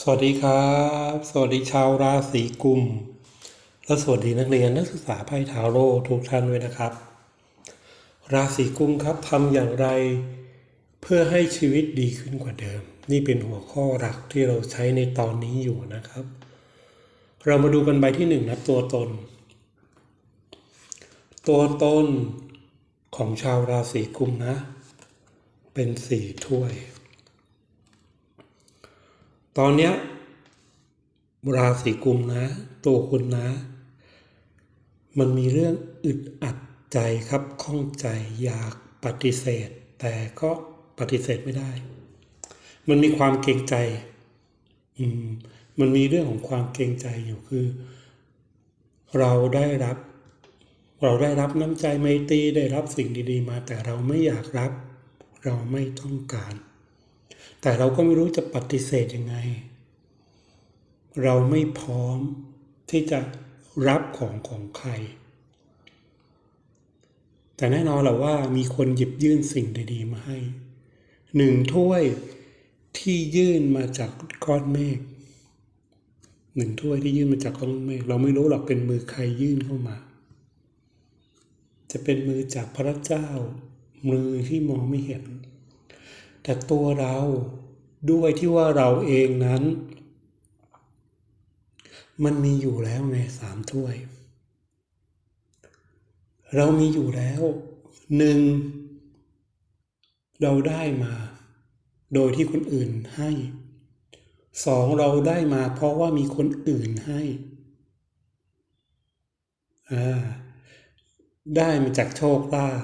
สวัสดีครับ สวัสดีชาวราศีกุม และสวัสดีนักเรียนนักศึกษาไพ่ทาโร่ทุกท่านด้วยนะครับ ราศีกุมครับทำอย่างไร เพื่อให้ชีวิตดีขึ้นกว่าเดิม นี่เป็นหัวข้อหลักที่เราใช้ในตอนนี้อยู่นะครับ เรามาดูกันใบที่หนึ่งนะตัวตน ตัวตนของชาวราศีกุมนะ เป็นสี่ถ้วย ตอนเนี้ยราศีกุมนะ ตัวคุณนะ มันมีเรื่องอึดอัดใจครับข้องใจอยากปฏิเสธ แต่ก็ปฏิเสธไม่ได้ มันมีความเกรงใจ อืม มันมีเรื่องของความเกรงใจอยู่คือ เราได้รับ เราได้รับน้ำใจไมตรีได้รับสิ่งดี ๆ มา แต่เราไม่อยากรับ เราไม่ต้องการ แต่เราก็ไม่รู้จะปฏิเสธยังไง เราไม่พร้อมที่จะรับของของใคร แต่แน่นอนแหละว่ามีคนหยิบยื่นสิ่งดีๆมาให้หนึ่งถ้วยที่ยื่นมาจากก้อนเมฆหนึ่งถ้วยที่ยื่นมาจากก้อนเมฆเราไม่รู้หรอกเป็นมือใครยื่นเข้ามา จะเป็นมือจากพระเจ้า มือที่มองไม่เห็น แต่ตัวเราด้วยที่ว่าเราเองนั้น มันมีอยู่แล้วไงสามถ้วย เรามีอยู่แล้วหนึ่งเราได้มา โดยที่คนอื่นให้สองเราได้มาเพราะว่ามีคนอื่นให้อ่าได้มาจากโชคลาภ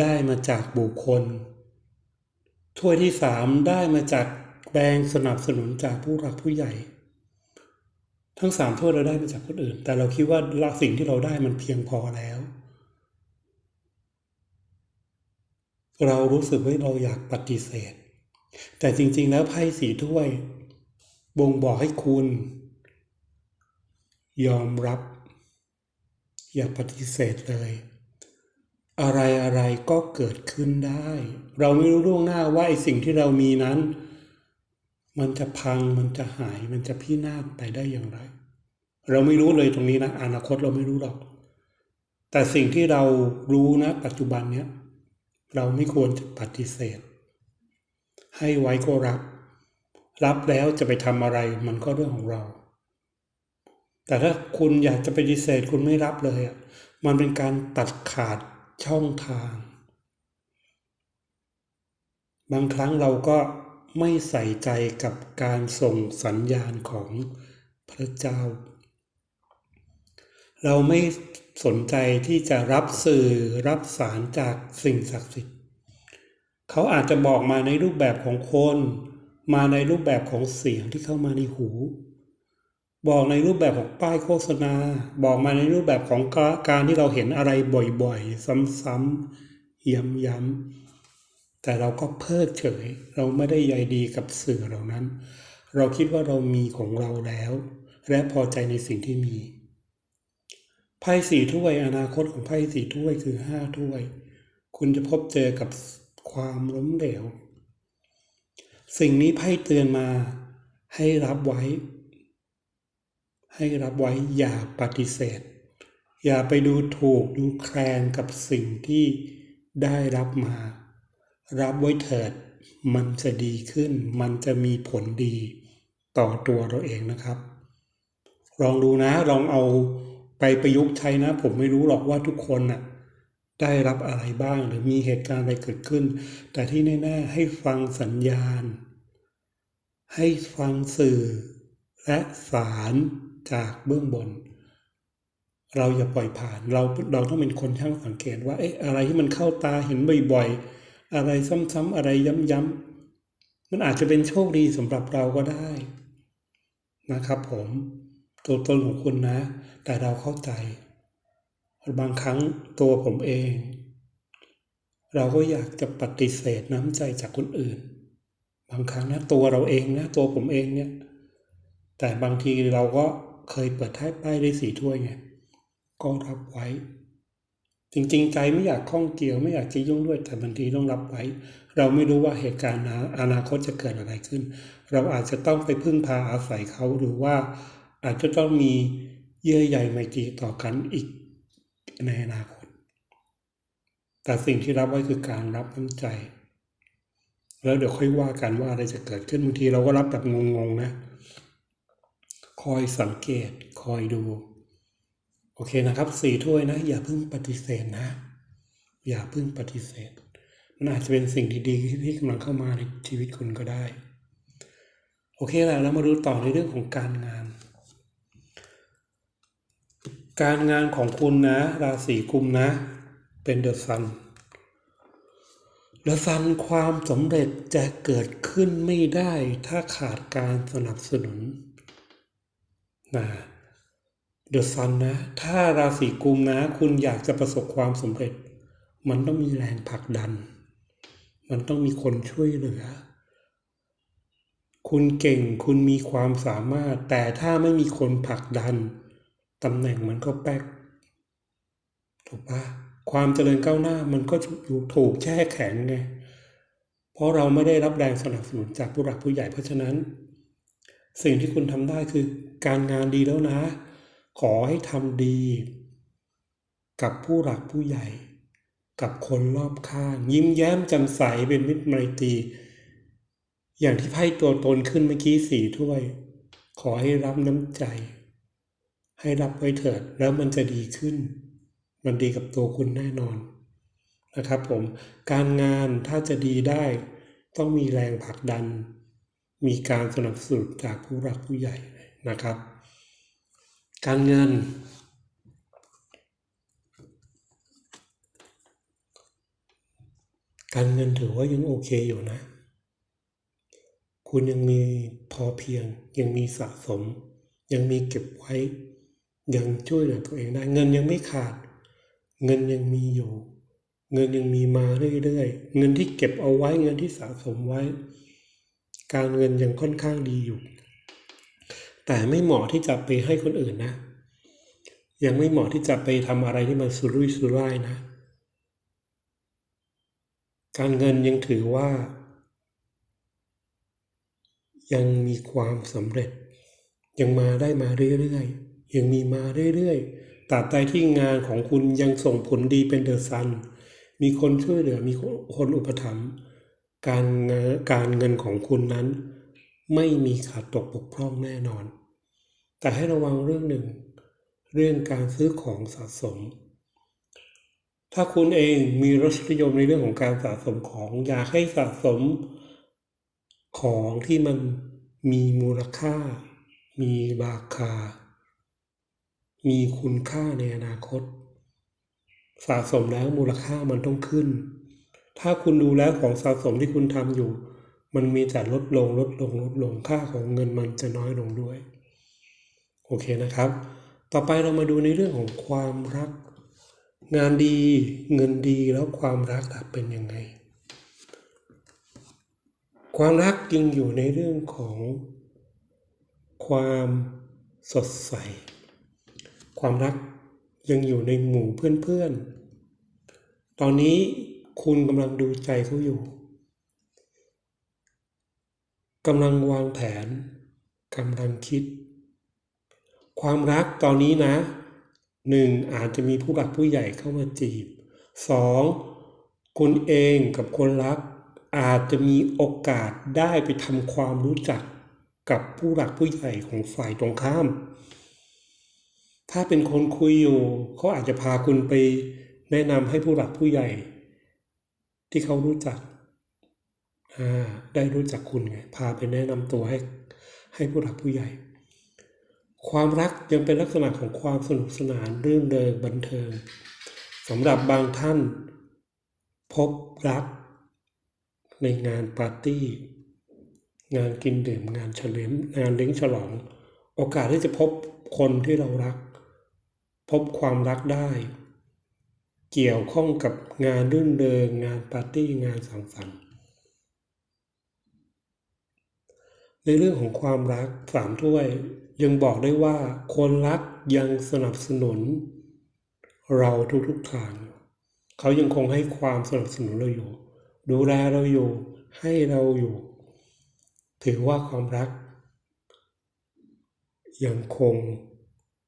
ได้มาจากบุคคล ถ้วยที่สามได้มาจากแรงสนับสนุนจากผู้หลักผู้ใหญ่ ทั้งสามถ้วยเราได้มาจากคนอื่น แต่เราคิดว่าสิ่งที่เราได้มันเพียงพอแล้ว เรารู้สึกว่าเราอยากปฏิเสธ แต่จริง ๆ แล้วไพ่สีถ้วย บ่งบอกให้คุณ ยอมรับ อย่าปฏิเสธเลย อะไรอะไรก็เกิดขึ้นได้ เราไม่รู้ล่วงหน้าว่าไอ้สิ่งที่เรามีนั้น มันจะพังมันจะหาย มันจะพินาศไปได้อย่างไร เราไม่รู้เลยตรงนี้นะอนาคตเราไม่รู้หรอก แต่สิ่งที่เรารู้นะ ปัจจุบันเนี้ยเราไม่ควรจะปฏิเสธ ให้ไว้ก็รับ รับแล้วจะไปทำอะไรมันก็เรื่องของเรา แต่ถ้าคุณอยากจะปฏิเสธคุณไม่รับเลยอะมันเป็นการตัดขาด ช่องทาง บางครั้งเราก็ไม่ใส่ใจกับการส่งสัญญาณของพระเจ้า เราไม่สนใจที่จะรับสื่อรับสารจากสิ่งศักดิ์สิทธิ์ เขาอาจจะบอกมาในรูปแบบของคน มาในรูปแบบของเสียงที่เข้ามาในหู บอกในรูปแบบของป้ายโฆษณา บอกมาในรูปแบบของการที่เราเห็นอะไรบ่อยๆ ซ้ำๆย้ำๆแต่เราก็เพิกเฉย เราไม่ได้ใยดีกับสื่อเหล่านั้น เราคิดว่าเรามีของเราแล้ว และพอใจในสิ่งที่มีไพ่สี่ถ้วยอนาคตของไพ่สี่ถ้วยคือห้าถ้วย คุณจะพบเจอกับความล้มเหลว สิ่งนี้ไพ่เตือนมาให้รับไว้ ให้รับไว้อย่าปฏิเสธ อย่าไปดูถูกดูแคลนกับสิ่งที่ได้รับมา รับไว้เถิด มันจะดีขึ้น มันจะมีผลดีต่อตัวเราเองนะครับ ลองดูนะลองเอาไปประยุกต์ใช้นะ ผมไม่รู้หรอกว่าทุกคนน่ะได้รับอะไรบ้างหรือมีเหตุการณ์อะไรเกิดขึ้น แต่ที่แน่ๆให้ฟังสัญญาณ ให้ฟังสื่อและสาร จากเบื้องบน เราอย่าปล่อยผ่าน เราเราต้องเป็นคนช่างสังเกตว่าเอ๊ะอะไรที่มันเข้าตาเห็นบ่อยๆ อะไรซ้ำๆอะไรย้ำๆมันอาจจะเป็นโชคดีสำหรับเราก็ได้นะครับผมตัวตนของคุณนะ แต่เราเข้าใจ บางครั้งตัวผมเอง เราก็อยากจะปฏิเสธน้ำใจจากคนอื่น บางครั้งนะตัวเราเองนะตัวผมเองเนี่ย แต่บางทีเราก็ เคยเปิดท้ายป้ายได้สี่ถ้วยไงก็รับไว้ จริงๆ ใจไม่อยากข้องเกี่ยวไม่อยากจะยุ่งด้วยแต่บางทีต้องรับไว้ เราไม่รู้ว่าเหตุการณ์อนาคตจะเกิดอะไรขึ้น เราอาจจะต้องไปพึ่งพาอาศัยเขาหรือว่า อาจจะต้องมีเยื่อใยไมตรีต่อกันอีกในอนาคต แต่สิ่งที่รับไว้คือการรับน้ำใจ แล้วเดี๋ยวค่อยว่ากันว่าอะไรจะเกิดขึ้นบางทีเราก็รับแบบงงๆนะ คอยสังเกตคอยดู โอเคนะครับสี่ถ้วยนะ อย่าเพิ่งปฏิเสธนะ อย่าเพิ่งปฏิเสธ มันอาจจะเป็นสิ่งดีๆที่กำลังเข้ามาในชีวิตคุณก็ได้ โอเคแล้วเรามาดูต่อในเรื่องของการงาน การงานของคุณนะ ราศีกุมนะ เป็นเดอะซันเดอะซันความสำเร็จจะเกิดขึ้นไม่ได้ถ้าขาดการสนับสนุน นะเดอะซันนะ ถ้าราศีกุมนะ คุณอยากจะประสบความสำเร็จ มันต้องมีแรงผลักดัน มันต้องมีคนช่วยเหลือ คุณเก่งคุณมีความสามารถ แต่ถ้าไม่มีคนผลักดันตำแหน่งมันก็แป๊กถูกปะความเจริญก้าวหน้ามันก็ถูกแช่แข็งไงเพราะเราไม่ได้รับแรงสนับสนุนจากผู้หลักผู้ใหญ่เพราะฉะนั้น สิ่งที่คุณทำได้คือการงานดีแล้วนะ ขอให้ทำดี กับผู้หลักผู้ใหญ่ กับคนรอบข้าง ยิ้มแย้มแจ่มใสเป็นมิตรไมตรีอย่างที่ไพ่ตัวตนขึ้นเมื่อกี้สี่ถ้วย ขอให้รับน้ำใจ ให้รับไว้เถิดแล้วมันจะดีขึ้น มันดีกับตัวคุณแน่นอนนะครับผมการงานถ้าจะดีได้ ต้องมีแรงผลักดัน มีการสนับสนุนจากผู้รักผู้ใหญ่นะครับ การเงิน การเงินถือว่ายังโอเคอยู่นะ คุณยังมีพอเพียง ยังมีสะสม ยังมีเก็บไว้ ยังช่วยเหลือตัวเองได้ เงินยังไม่ขาด เงินยังมีอยู่ เงินยังมีมาเรื่อยๆ เงินที่เก็บเอาไว้ เงินที่สะสมไว้ การเงินยังค่อนข้างดีอยู่ แต่ไม่เหมาะที่จะไปให้คนอื่นนะ ยังไม่เหมาะที่จะไปทำอะไรที่มันสุรุ่ยสุร่ายนะ การเงินยังถือว่า ยังมีความสำเร็จ ยังมาได้มาเรื่อยๆยังมีมาเรื่อยๆตราบใดที่งานของคุณยังส่งผลดีเป็นเดอะซันมีคนช่วยเหลือมีคนอุปถัมภ์ การการเงินของคุณนั้น ไม่มีขาดตกบกพร่องแน่นอน แต่ให้ระวังเรื่องหนึ่ง เรื่องการซื้อของสะสม ถ้าคุณเองมีรสนิยมในเรื่องของการสะสมของอยากให้สะสมของที่มันมีมูลค่า มีราคา มีคุณค่าในอนาคต สะสมแล้วมูลค่ามันต้องขึ้น ถ้าคุณดูแล้วของสะสมที่คุณทำอยู่ มันมีแต่ลดลงลดลงลดลงค่าของเงินมันจะน้อยลงด้วย โอเคนะครับ ต่อไปเรามาดูในเรื่องของความรัก งานดีเงินดีแล้วความรักเป็นยังไง ความรักยังอยู่ในเรื่องของ ความสดใส ความรักยังอยู่ในหมู่เพื่อนๆ ตอนนี้ คุณกำลังดูใจเขาอยู่กำลังวางแผนกำลังคิด ความรักตอนนี้นะหนึ่งอาจจะมีผู้หลักผู้ใหญ่เข้ามาจีบสองคุณเองกับคนรัก อาจจะมีโอกาสได้ไปทำความรู้จักกับผู้หลักผู้ใหญ่ของฝ่ายตรงข้าม ถ้าเป็นคนคุยอยู่เขาอาจจะพาคุณไปแนะนำให้ผู้หลักผู้ใหญ่ ที่เขารู้จักได้รู้จักคุณไงพาไปแนะนำตัวให้ให้ผู้หลักผู้ใหญ่ ความรักยังเป็นลักษณะของความสนุกสนานรื่องเดินบันเทิงสำหรับบางท่าน พบรัก ในงานปาร์ตี้ งานกินดื่มงานเฉลิมงานเลี้ยงฉลอง โอกาสที่จะพบคนที่เรารัก พบความรักได้ เกี่ยวข้องกับงานรื่นเริงงานปาร์ตี้งานสังสรรค์ในเรื่องของความรักสามถ้วย ยังบอกได้ว่าคนรักยังสนับสนุน เราทุกๆทาง เขายังคงให้ความสนับสนุนเราอยู่ ดูแลเราอยู่ให้เราอยู่ ถือว่าความรัก ยังคง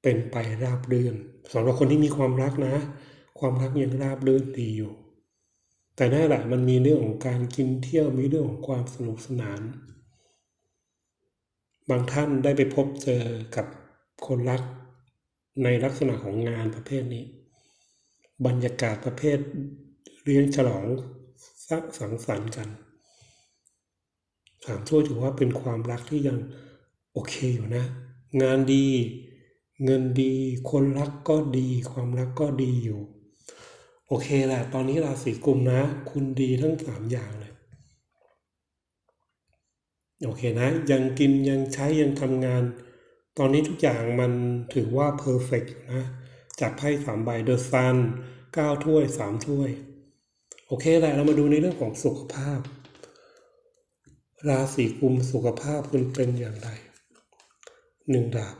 เป็นไปราบรื่นสำหรับคนที่มีความรักนะ ความรักยังราบรื่นดีอยู่ แต่นั่นแหละมันมีเรื่องของการกินเที่ยวมีเรื่องของความสนุกสนาน บางท่านได้ไปพบเจอกับคนรักในลักษณะของงานประเภทนี้ บรรยากาศประเภทเลี้ยงฉลองสังสรรค์กันถามช่วถือว่าเป็นความรักที่ยังโอเคอยู่นะ งานดี เงินดี คนรักก็ดี ความรักก็ดีอยู่ โอเคแหละตอนนี้ราศีกุมนะ คุณดีทั้งสามอย่างเลยโอเคนะ ยังกินยังใช้ยังทำงาน ตอนนี้ทุกอย่างมันถือว่าเพอร์เฟกต์นะ จากไพ่สามใบเดอะซันเก้าถ้วยสามถ้วย โอเคแหละเรามาดูในเรื่องของสุขภาพ ราศีกุมสุขภาพคุณเป็นอย่างไรหนึ่งดาบ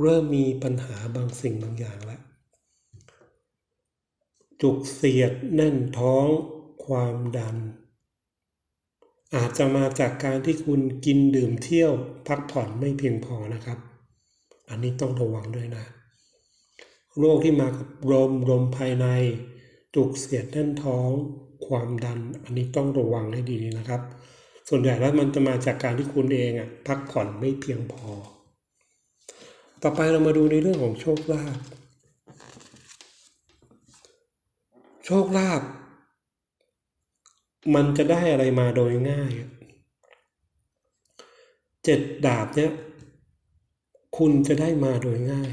เริ่มมีปัญหาบางสิ่งบางอย่างแล้ว จุกเสียดแน่นท้องความดัน อาจจะมาจากการที่คุณกินดื่มเที่ยวพักผ่อนไม่เพียงพอนะครับ อันนี้ต้องระวังด้วยนะ โรคที่มากับลมลมภายใน จุกเสียดแน่นท้องความดัน อันนี้ต้องระวังให้ดีนะครับ ส่วนใหญ่แล้วมันจะมาจากการที่คุณเองอะพักผ่อนไม่เพียงพอ ต่อไปเรามาดูในเรื่องของโชคลาภ โชคลาภมันจะได้อะไรมาโดยง่ายเจ็ดดาบเนี่ยคุณจะได้มาโดยง่าย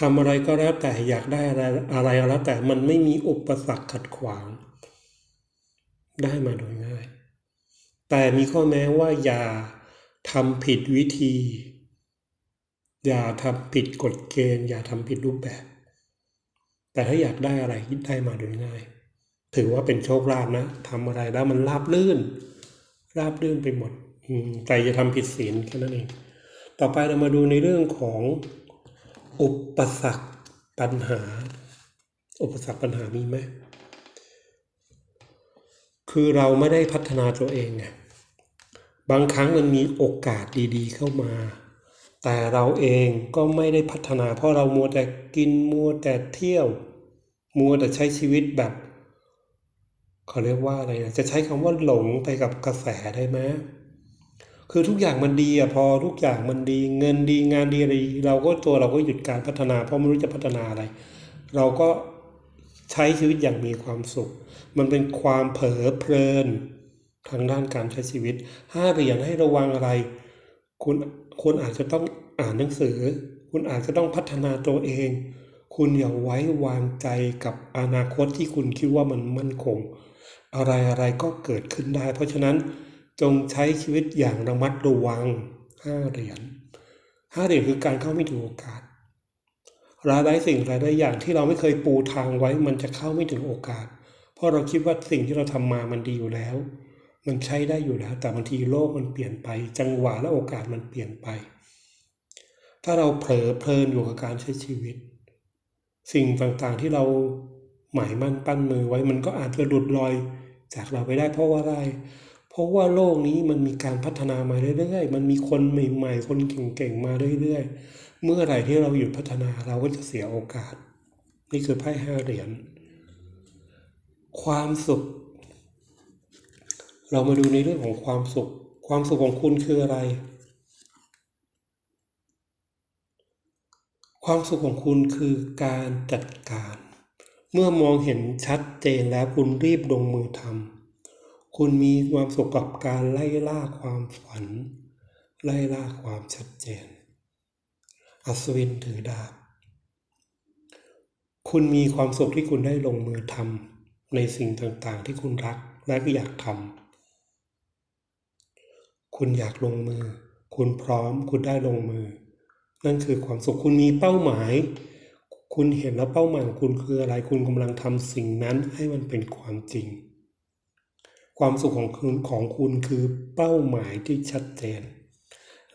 ทำอะไรก็แล้วแต่อยากได้อะไรอะไรแล้วแต่มันไม่มีอุปสรรคขัดขวาง ได้มาโดยง่าย แต่มีข้อแม้ว่าอย่าทำผิดวิธี อย่าทำผิดกฎเกณฑ์ อย่าทำผิดรูปแบบ แต่ถ้าอยากได้อะไรได้มาโดยง่าย ถือว่าเป็นโชคลาภนะทำอะไรแล้วมันราบลื่น ราบลื่นไปหมดแต่อย่าทำผิดศีลแค่นั้นเอง ต่อไปเรามาดูในเรื่องของอุปสรรคปัญหา อุปสรรคปัญหามีไหมคือเราไม่ได้พัฒนาตัวเองไงบางครั้งมันมีโอกาสดีๆ เข้ามา แต่เราเองก็ไม่ได้พัฒนา เพราะเรามัวแต่กินมัวแต่เที่ยว มัวแต่ใช้ชีวิตแบบเขาเรียกว่าอะไรนะจะใช้คำว่าหลงไปกับกระแสได้ไหมคือทุกอย่างมันดีอะพอทุกอย่างมันดีเงินดีงานดีอะไรเราก็ตัวเราก็หยุดการพัฒนา เพราะไม่รู้จะพัฒนาอะไร เราก็ใช้ชีวิตอย่างมีความสุข มันเป็นความเผลอเพลินทางด้านการใช้ชีวิตห้าเหรียญให้ระวังอะไร คุณ คุณอาจจะต้องอ่านหนังสือ คุณอาจจะต้องพัฒนาตัวเอง คุณอย่าไว้วางใจกับอนาคตที่คุณคิดว่ามันมั่นคง อะไรอะไรก็เกิดขึ้นได้ เพราะฉะนั้นจงใช้ชีวิตอย่างระมัดระวังห้าเหรียญห้าเหรียญคือการเข้าไม่ถึงโอกาสรายได้สิ่งรายได้อย่างที่เราไม่เคยปูทางไว้มันจะเข้าไม่ถึงโอกาส เพราะเราคิดว่าสิ่งที่เราทำมามันดีอยู่แล้ว มันใช้ได้อยู่แล้ว แต่บางทีโลกมันเปลี่ยนไป จังหวะและโอกาสมันเปลี่ยนไป ถ้าเราเผลอเพลินอยู่กับการใช้ชีวิต สิ่งต่างๆที่เราหมายมั่นปั้นมือไว้มันก็อาจจะหลุดลอย จากเราไปได้เพราะว่าอะไรเพราะว่าโลกนี้มันมีการพัฒนามาเรื่อยๆ มันมีคนใหม่ๆ คนเก่งๆ มาเรื่อยๆ เมื่อไหร่ที่เราหยุดพัฒนาเราก็จะเสียโอกาส นี่คือไพ่ห้าเหรียญ ความสุข เรามาดูในเรื่องของความสุข ความสุขของคุณคืออะไร ความสุขของคุณคือการจัดการ เมื่อมองเห็นชัดเจนแล้วคุณรีบลงมือทำคุณมีความสุขกับการไล่ล่าความฝัน ไล่ล่าความชัดเจน อัศวินถือดาบ คุณมีความสุขที่คุณได้ลงมือทำในสิ่งต่างๆที่คุณรักและก็อยากทำ คุณอยากลงมือ คุณพร้อม คุณได้ลงมือ นั่นคือความสุขคุณมีเป้าหมาย คุณเห็นแล้วเป้าหมายของคุณคืออะไร คุณกำลังทำสิ่งนั้นให้มันเป็นความจริง ความสุขของคุณของคุณคือเป้าหมายที่ชัดเจน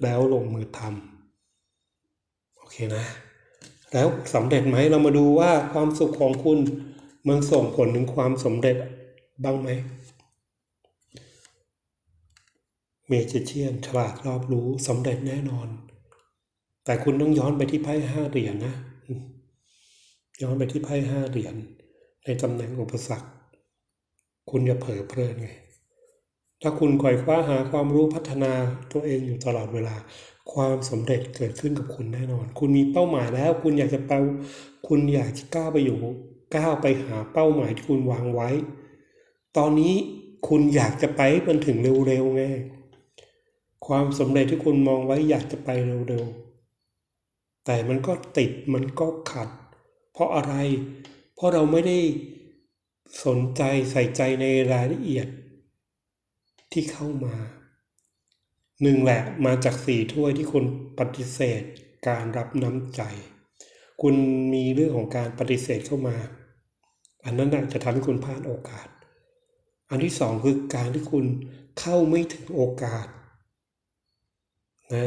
แล้วลงมือทำโอเคนะ แล้วสำเร็จไหมเรามาดูว่าความสุขของคุณมันส่งผลถึงความสำเร็จบ้างไหม เมจิเชียนฉลาดรอบรู้สำเร็จแน่นอน แต่คุณต้องย้อนไปที่ไพ่ห้าเหรียญนะย้อนไปที่ไพ่ห้าเหรียญในตำแหน่งอุปสรรค คุณอย่าเผลอเพลินไง ถ้าคุณคอยคว้าหาความรู้พัฒนาตัวเองอยู่ตลอดเวลา ความสำเร็จเกิดขึ้นกับคุณแน่นอน คุณมีเป้าหมายแล้ว คุณอยากจะไปคุณอยากจะก้าวไปอยู่ก้าวไปหาเป้าหมายที่คุณวางไว้ ตอนนี้คุณอยากจะไปมันถึงเร็วๆไง ความสำเร็จที่คุณมองไว้อยากจะไปเร็วๆ แต่มันก็ติดมันก็ขัด เพราะอะไร เพราะเราไม่ได้สนใจใส่ใจในรายละเอียด ที่เข้ามา หนึ่งแหละมาจากสี่ถ้วยที่คุณปฏิเสธการรับน้ำใจ คุณมีเรื่องของการปฏิเสธเข้ามา อันนั้นจะทำให้คุณพลาดโอกาส อันที่สองคือการที่คุณเข้าไม่ถึงโอกาส นะ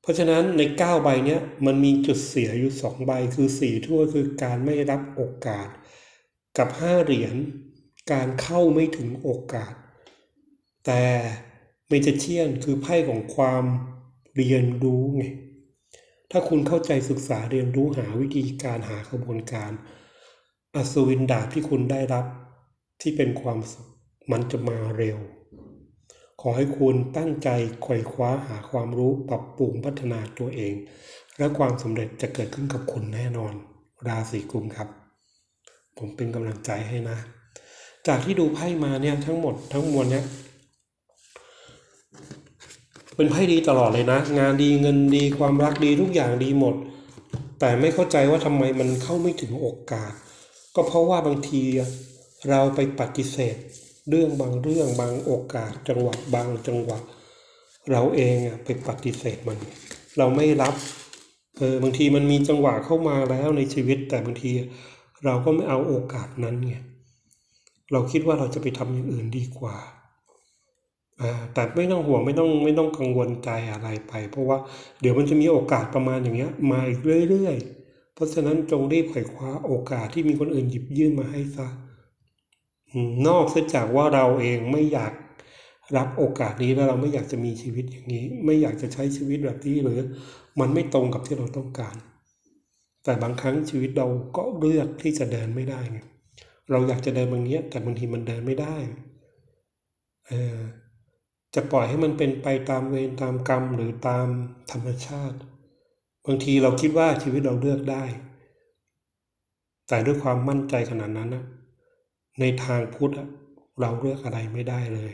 เพราะฉะนั้นในเก้าใบเนี้ยมันมีจุดเสียอยู่สองใบคือสี่วคือการไม่รับโอกาส กับห้าเหรียญการเข้าไม่ถึงโอกาส แต่เมจิเชียนคือไพ่ของความเรียนรู้ไงถ้าคุณเข้าใจศึกษาเรียนรู้หาวิธีการหากระบวนการ อัศวินดาบที่คุณได้รับที่เป็นความสุขมันจะมาเร็ว ขอให้คุณตั้งใจไขว่คว้าหาความรู้ปรับปรุงพัฒนาตัวเอง และความสำเร็จจะเกิดขึ้นกับคุณแน่นอน ราศีกุมครับ ผมเป็นกำลังใจให้นะ จากที่ดูไพ่มาเนี่ยทั้งหมดทั้งมวลเนี่ยเป็นไพ่ดีตลอดเลยนะ งานดีเงินดีความรักดีทุกอย่างดีหมด แต่ไม่เข้าใจว่าทำไมมันเข้าไม่ถึงโอกาส ก็เพราะว่าบางทีเราไปปฏิเสธ เรื่องบางเรื่องบางโอกาสจังหวะบางจังหวะ เราเองอะไปปฏิเสธมัน เราไม่รับเออบางทีมันมีจังหวะเข้ามาแล้วในชีวิต แต่บางทีเราก็ไม่เอาโอกาสนั้นไงเราคิดว่าเราจะไปทำอย่างอื่นดีกว่าอ่าแต่ไม่ต้องห่วงไม่ต้องไม่ต้องกังวลใจอะไรไป เพราะว่าเดี๋ยวมันจะมีโอกาสประมาณอย่างเงี้ยมาอีกเรื่อยๆ เพราะฉะนั้นจงรีบไขว่คว้าโอกาสที่มีคนอื่นหยิบยื่นมาให้ซะ นอกเสียจากว่าเราเองไม่อยากรับโอกาสนี้แล้วเราไม่อยากจะมีชีวิตอย่างนี้ ไม่อยากจะใช้ชีวิตแบบนี้หรือ มันไม่ตรงกับที่เราต้องการ แต่บางครั้งชีวิตเราก็เลือกที่จะเดินไม่ได้ไงเราอยากจะเดินบางเนี้ยแต่บางทีมันเดินไม่ได้เออจะปล่อยให้มันเป็นไปตามเวรตามกรรมหรือตามธรรมชาติ บางทีเราคิดว่าชีวิตเราเลือกได้ แต่ด้วยความมั่นใจขนาดนั้นนะ ในทางพุทธเราเลือกอะไรไม่ได้เลย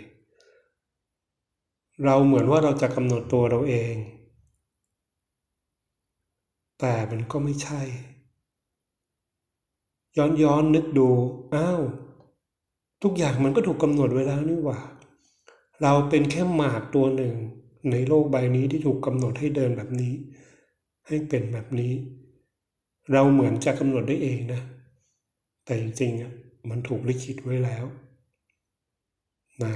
เราเหมือนว่าเราจะกำหนดตัวเราเอง แต่มันก็ไม่ใช่ ย้อนย้อนนึกดูอ้าวทุกอย่างมันก็ถูกกำหนดไว้แล้วนี่หว่า เราเป็นแค่หมากตัวหนึ่ง ในโลกใบนี้ที่ถูกกำหนดให้เดินแบบนี้ ให้เป็นแบบนี้ เราเหมือนจะกำหนดได้เองนะ แต่จริงๆอะ มันถูกลิขิตไว้แล้วนะ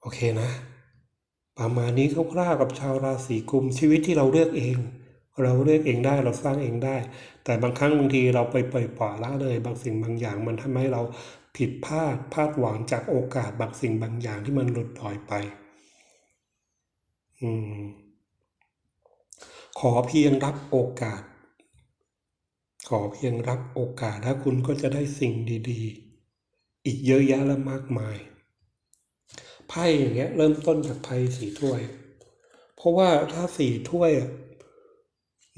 โอเคนะ ประมาณนี้คร่าวๆกับชาวราศีกุมชีวิตที่เราเลือกเอง เราเลือกเองได้เราสร้างเองได้ แต่บางครั้งบางทีเราไปปล่อยปละละเลย บางสิ่งบางอย่างมันทำให้เราผิดพลาดพลาดหวังจากโอกาสบางสิ่งบางอย่างที่มันหลุดลอยไป อืมขอเพียงรับโอกาส ขอเพียงรับโอกาสแล้วคุณก็จะได้สิ่งดีๆ อีกเยอะแยะและมากมาย ไพ่อย่างเงี้ยเริ่มต้นจากไพ่สี่ถ้วย เพราะว่าถ้าสี่ถ้วยอะ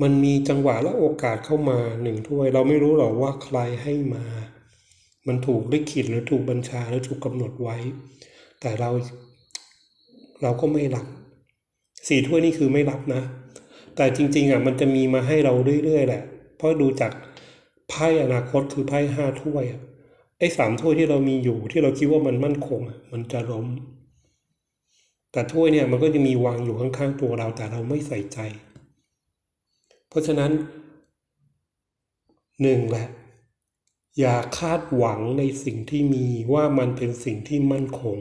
มันมีจังหวะและโอกาสเข้ามาหนึ่งถ้วย เราไม่รู้หรอกว่าใครให้มา มันถูกลิขิตหรือถูกบัญชาหรือถูกกำหนดไว้ แต่เราเราก็ไม่รับสี่ถ้วยนี่คือไม่รับนะ แต่จริง ๆอะมันจะมีมาให้เราเรื่อยๆแหละ เพราะดูจากไพ่อนาคตคือไพ่ห้าถ้วยอะไอ้สามถ้วยที่เรามีอยู่ที่เราคิดว่ามันมั่นคงอะมันจะล้ม แต่ถ้วยเนี่ยมันก็จะมีวางอยู่ข้างๆตัวเราแต่เราไม่ใส่ใจ เพราะฉะนั้นหนึ่งแหละอย่าคาดหวังในสิ่งที่มีว่ามันเป็นสิ่งที่มั่นคง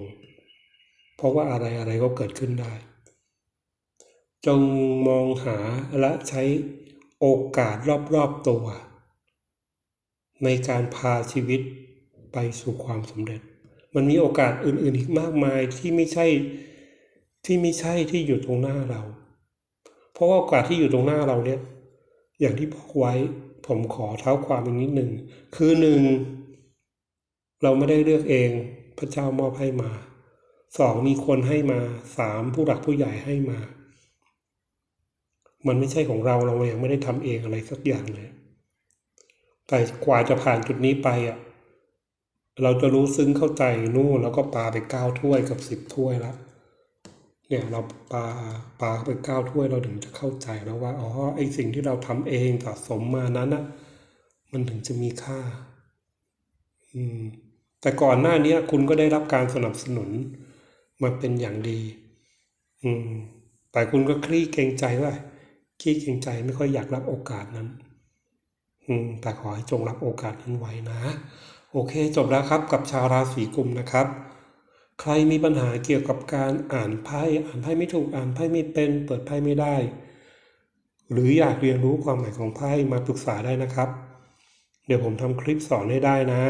เพราะว่าอะไรอะไรก็เกิดขึ้นได้ จงมองหาและใช้ โอกาสรอบๆตัว ในการพาชีวิตไปสู่ความสำเร็จ มันมีโอกาสอื่นๆอีกมากมายที่ไม่ใช่ที่ไม่ใช่ที่อยู่ตรงหน้าเรา เพราะว่าโอกาสที่อยู่ตรงหน้าเราเนี่ย อย่างที่บอกไว้ผมขอเท้าความอีกนิดหนึ่ง คือหนึ่งเราไม่ได้เลือกเองพระเจ้ามอบให้มาสองมีคนให้มาสามผู้หลักผู้ใหญ่ให้มา มันไม่ใช่ของเราเรายังไม่ได้ทำเองอะไรสักอย่างเลยแต่กว่าจะผ่านจุดนี้ไปอะ เราจะรู้ซึ้งเข้าใจนู่นแล้วก็ปาไปเก้าถ้วยกับสิบถ้วยล้วเนี่ยเราปาปาไปเก้าถ้วยเราถึงจะเข้าใจแล้วว่าอ๋อไอสิ่งที่เราทำเองสะสมมานั้นอะมันถึงจะมีค่า อืม แต่ก่อนหน้านี้คุณก็ได้รับการสนับสนุนมาเป็นอย่างดี อืม แต่คุณก็คลี่เกรงใจว่า คลี่เกรงใจไม่ค่อยอยากรับโอกาสนั้น อืมแต่ขอให้จงรับโอกาสนั้นไว้นะ โอเค จบแล้วครับกับชาวราศีกุมนะครับ ใครมีปัญหาเกี่ยวกับการอ่านไพ่อ่านไพ่ไม่ถูกอ่านไพ่ไม่เป็น เปิดไพ่ไม่ได้ หรืออยากเรียนรู้ความหมายของไพ่มาปรึกษาได้นะครับ เดี๋ยวผมทำคลิปสอนให้ได้นะ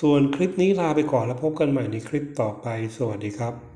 ส่วนคลิปนี้ลาไปก่อนแล้วพบกันใหม่ในคลิปต่อไป สวัสดีครับ